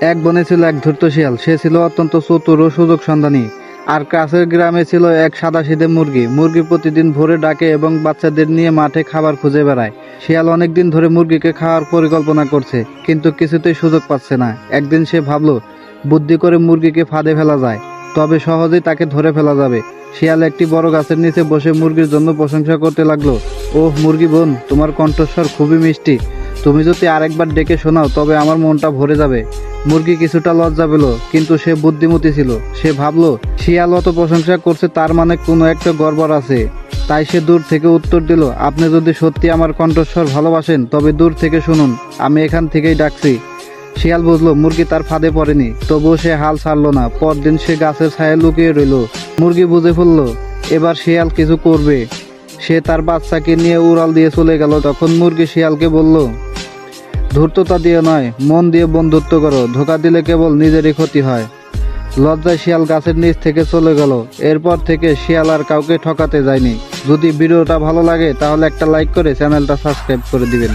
এক বনে ছিল এক ধূর্ত শিয়াল। সে ছিল অত্যন্ত চতুর ও সুযোগ সন্ধানী। আর কাছের গ্রামে ছিল এক সাদা সিধে মুরগি। মুরগি প্রতিদিন ভোরে ডাকে এবং বাচ্চাদের নিয়ে মাঠে খাবার খুঁজে বেড়ায়। শিয়াল অনেকদিন ধরে মুরগিকে খাওয়ার পরিকল্পনা করছে, কিন্তু কিছুতেই সুযোগ পাচ্ছে না। একদিন সে ভাবলো, বুদ্ধি করে মুরগিকে ফাঁদে ফেলা যায়, তবে সহজেই তাকে ধরে ফেলা যাবে। শিয়াল একটি বড় গাছের নিচে বসে মুরগির জন্য প্রশংসা করতে লাগল, ওহ, মুরগি বোন, তোমার কণ্ঠস্বর খুবই মিষ্টি। তুমি যদি আরেকবার ডেকে শোনাও, তবে আমার মনটা ভরে যাবে। মুরগি কিছুটা লজ্জা পেল, কিন্তু সে বুদ্ধিমতী ছিল। সে ভাবলো শিয়াল অত প্রশংসা করছে, তার মানে কোনো একটা গড়বড় আছে। তাই সে দূর থেকে উত্তর দিল, আপনি যদি সত্যি আমার কণ্ঠস্বর ভালোবাসেন, তবে দূর থেকে শুনুন, আমি এখান থেকেই ডাকছি। শিয়াল বুঝলো, মুরগি তার ফাঁদে পড়েনি, তবুও সে হাল ছাড়লো না। পরদিন সে গাছের ছায়া লুকিয়ে রইল। মুরগি বুঝে ফেলল, এবার শিয়াল কিছু করবে। সে তার বাচ্চাকে নিয়ে উড়াল দিয়ে চলে গেল। তখন মুরগি শিয়ালকে বলল ধূর্ততা দিয়ে নয় মন দিয়ে বন্ধুত্ব করো, ধোকা দিলে কেবল নিজেরই ক্ষতি হয়। লজ্জায় শিয়াল গাছের নিচ থেকে চলে গেল, এরপর থেকে শিয়াল আর কাউকে ঠকাতে যায়নি। যদি ভিডিওটা ভালো লাগে, তাহলে একটা লাইক করে চ্যানেলটা সাবস্ক্রাইব করে দিবেন।